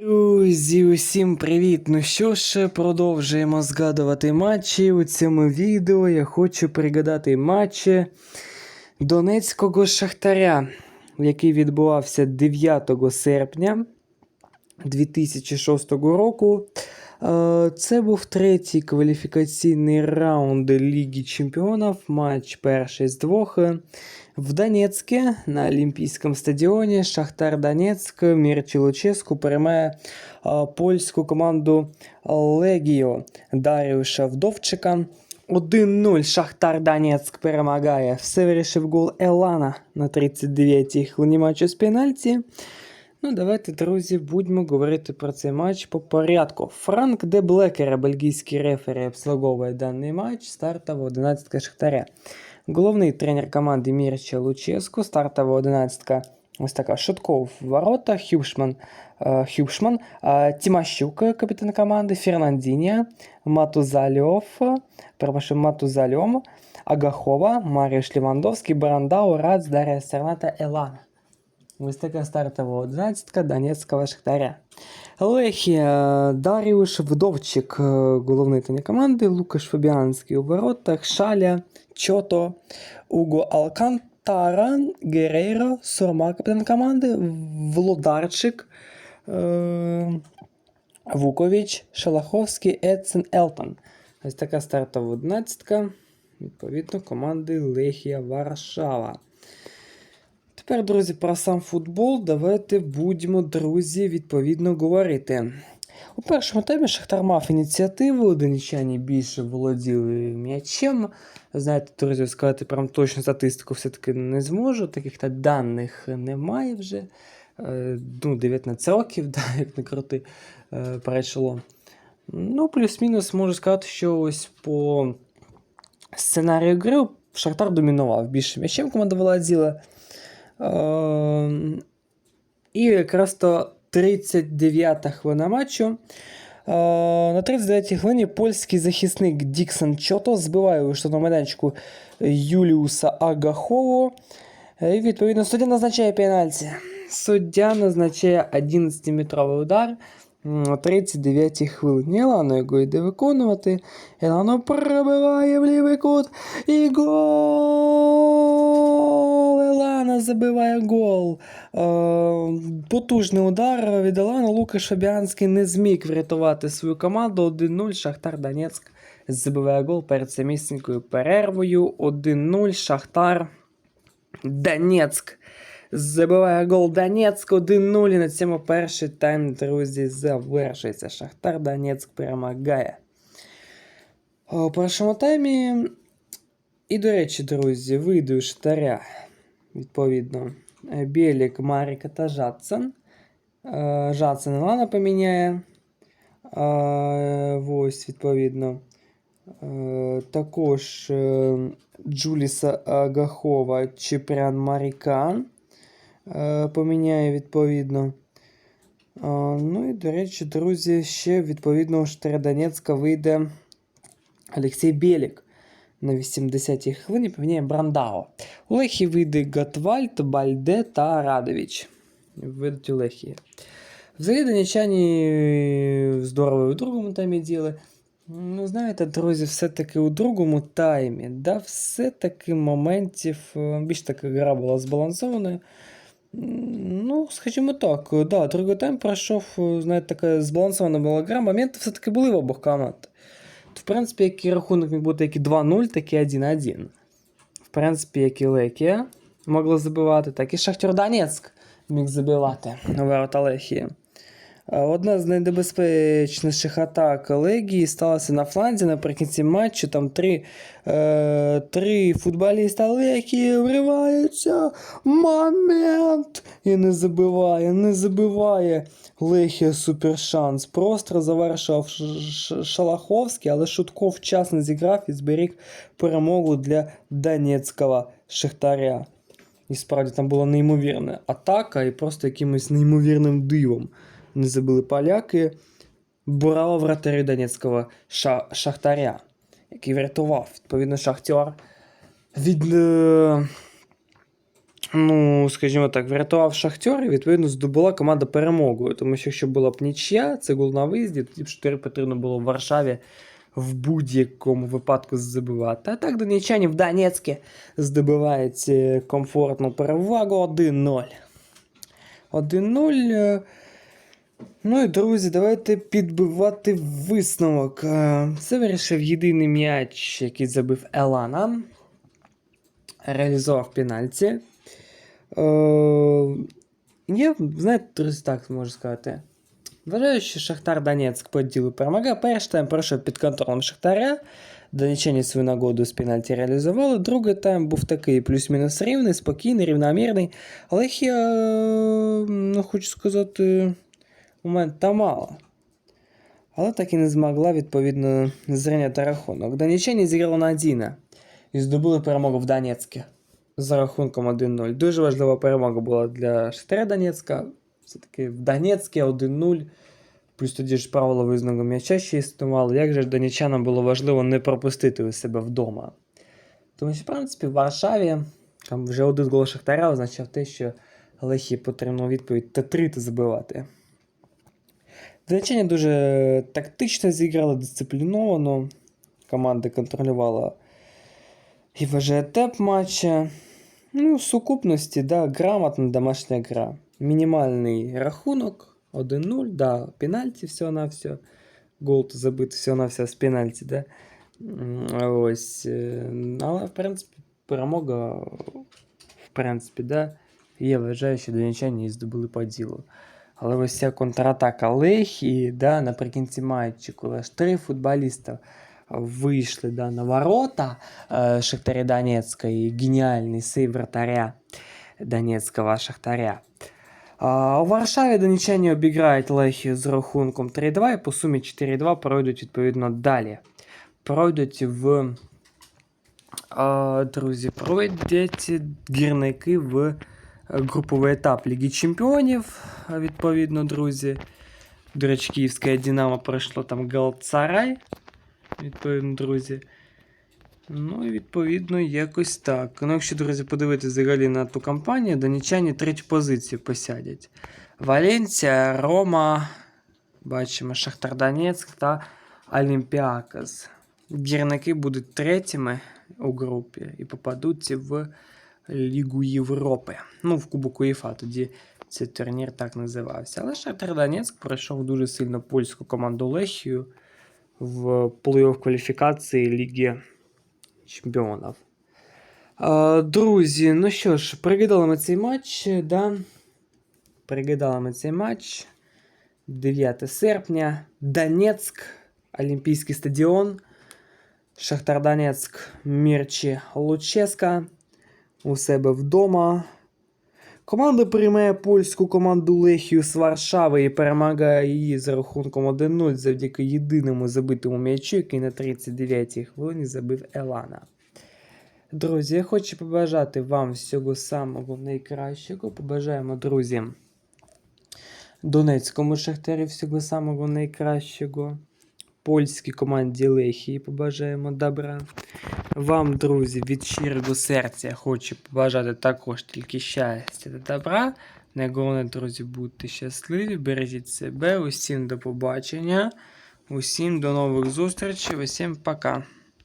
Друзі, усім привіт! Ну що ж, продовжуємо згадувати матчі. У цьому відео я хочу пригадати матчі Донецького Шахтаря, який відбувався 9 серпня 2006 року. Це був третій кваліфікаційний раунд Ліги Чемпіонів, матч перший з двох. В Донецьке на Олімпійському стадіоні Шахтар Донецьк Мірчі Луческу переймає польську команду Легіо Даріуша Вдовчика. 1-0 Шахтар Донецьк перемагає. Все вирішив гол Елана на 39-й хвилині матчу з пенальті. Ну, давайте, друзі, будемо говорити про цей матч по порядку. Франк де Блекера, бельгійський рефері, обслуговує даний матч, стартова 11 Шахтаря. Головний тренер команди Мірча Луческу, стартова 11 ось така Шутков в ворота, Хюбшман, е, Хюбшман е, Тимощук, капітан команди, Фернандінія, Матузальов, перепрошую, Матузальом, Агахова, Маріш Лівандовський, Барандау, Рац, Дар'я Серната, Елана. Така стартова одинадцятка Донецького Шахтаря. Лехія, Даріуш Вдовчик, е, головний тренер команди, Лукаш Фабіанський у воротах, Шаля, Чото, Уго Алкантара, Герейро, Сурма, капітан команди, Володарчик, е- Вукович, Шалаховський, Едсен, Елтон. Ось така стартова одинадцятка, відповідно, команди Лехія Варшава. Тепер, друзі, про сам футбол давайте будемо, друзі, відповідно говорити. У першому таймі Шахтар мав ініціативу, донечані більше володіли м'ячем. Знаєте, друзі, сказати прям точну статистику все-таки не зможу, таких та даних немає вже. Е, Ну, 19 років, да, як не крути, е, пройшло. Ну, плюс-мінус можу сказати, що ось по сценарію гри Шахтар домінував більше м'ячем команда володіла. Е, І якраз то 39-та хвилина матчу. Е, На 39-й хвилині польський захисник Діксон Чото збиває у штатному майданчику Юліуса Агахову. І відповідно суддя назначає пенальті. Суддя назначає 11-метровий удар. м, На 39-й хвилині Елано його йде виконувати. Елано пробиває в лівий кут. І гол! Забиває гол. Е, потужний удар від Елана. Лукаш Фабіанський не зміг врятувати свою команду. 1-0 Шахтар Донецьк забиває гол перед самісінькою перервою. 1-0 Шахтар Донецьк. Забиває гол Донецьк 1-0. І на цьому перший тайм, друзі, завершується. Шахтар Донецьк перемагає. У першому таймі. І, до речі, друзі, вийду Шахтаря. Відповідно. е, Білік, Маріка та Жадсен. Е, Жадсен Ілана поміняє. Е, Ось, відповідно. Е, Також е, Джуліса Агахова Чепрян Марікан е, поміняє відповідно. Е, Ну і, до речі, друзі, ще відповідно у Штара Донецька вийде Олексій Білік. На 80-й хвилині поміняє Брандао. У Лехії вийде Гатвальд, Бальде та Радович. Вийдуть у Лехії. Взагалі донечані здорово у другому таймі діли. Ну, знаєте, друзі, все-таки у другому таймі, да, все-таки моментів, е, більш така гра була збалансованою. Ну, скажімо так, е, да, другий тайм пройшов, е, знаєте, така збалансована була гра. Моменти все-таки були в обох команд. В принципі, який рахунок міг бути як і 2-0, так і 1-1. В принципі, як і Лекія могла забивати, так і Шахтер Донецьк міг забивати ворота Лехії. Одна з найнебезпечніших атак Легії сталася на фланзі наприкінці матчу. Там три, е, три футболіста Легії вриваються. Момент! І не забиває, не забиває. Лехія супершанс. Просто Ш- Шалаховський, але Шутков вчасно зіграв і зберіг перемогу для Донецького Шахтаря. І справді там була неймовірна атака, і просто якимось неймовірним дивом не забили поляки. Браво вратарю Донецького ша- Шахтаря, який врятував, відповідно, Шахтер від е- ну, скажімо так, врятував Шахтер і відповідно здобула команда перемогою. Тому що якщо була б нічия, це гол на виїзді, тоді б 4 потрібно було в Варшаві в будь-якому випадку забивати. А так донеччані в Донецьке здобувають е, комфортну перевагу 1-0. 1-0. Ну і друзі, давайте підбивати висновок. Е, Це вирішив єдиний м'яч, який забив Елана. Реалізував пенальті. Е, Я, знаєте, друзі, так можу сказати. Вважаю, що Шахтар Донецьк по ділу перемагає. Перший тайм пройшов під контролем Шахтаря. Донеччані свою нагоду з пенальті реалізували. Другий тайм був такий плюс-мінус рівний, спокійний, рівномірний. Але я е, ну, хочу сказати, момент та мало. Але так і не змогла відповідно зрівняти рахунок. Донеччані зіграли на і здобули перемогу в Донецьке за рахунком 1-0. Дуже важлива перемога була для Шахтаря Донецька. Все-таки в Донецьке 1-0. Плюс тоді ж правило визнаного м'яча ще існувало. Як же ж донеччанам було важливо не пропустити у себе вдома. Тому що, в принципі, в Варшаві там вже один гол Шахтаря означав те, що Лехі потрібно відповідь Т3 забивати. Донеччані дуже тактично зіграли, дисципліновано. Команда контролювала і ВЖТ матча. Ну, в сукупності, да, грамотна домашня гра. Мінімальний рахунок 1-0, да, пенальті всього на все. Гол забити всього на все з пенальті, да. М, Ось. е, Але, в принципі, перемога, в принципі, да, я вважаю, що донеччані її здобули по ділу. Але ось ця контратака Лехії, да, наприкінці матчу, коли аж три футболіста вийшли да, на ворота э, Шахтаря Донецка і геніальний сейв вратаря Донецького Шахтаря. А, у Варшаві донеччані обіграють Лехію з рахунком 3-2 і по сумі 4-2 пройдуть відповідно далі. Пройдуть в. А, друзі, пройдуть гірники в груповий етап Ліги Чемпіонів, відповідно, друзі. До речі, Київське Динамо пройшло там Галатсарай, відповідно, друзі. Ну і відповідно якось так. Ну, якщо, друзі, подивитися взагалі на ту кампанію, донеччані третю позицію посядять. Валенція, Рома, бачимо, Шахтар Донецьк та Олімпіакос. Гірники будуть третіми у групі і попадуть в Лігу Європи. Ну, в Кубок УЄФА тоді цей турнір так називався. Але Шахтар Донецьк пройшов дуже сильно польську команду Лехію в плей-офф кваліфікації Ліги Чемпіонів. Друзі, ну що ж, пригадали ми цей матч, да? Пригадали ми цей матч. 9 серпня. Донецьк, Олімпійський стадіон. Шахтар Донецьк, Мірчі Луческа. У себе вдома. Команда приймає польську команду Лехію з Варшави і перемагає її за рахунком 1-0 завдяки єдиному забитому м'ячу, який на 39-й хвилині забив Елана. Друзі, я хочу побажати вам всього самого найкращого. Побажаємо друзям Донецькому Шахтарі всього самого найкращого. Польській команді Лехії побажаємо добра. Вам, друзі, від щирого серця хочу побажати також тільки щастя та добра. Найголовніше, друзі, будьте щасливі, бережіть себе. Усім до побачення, усім до нових зустрічей, усім пока.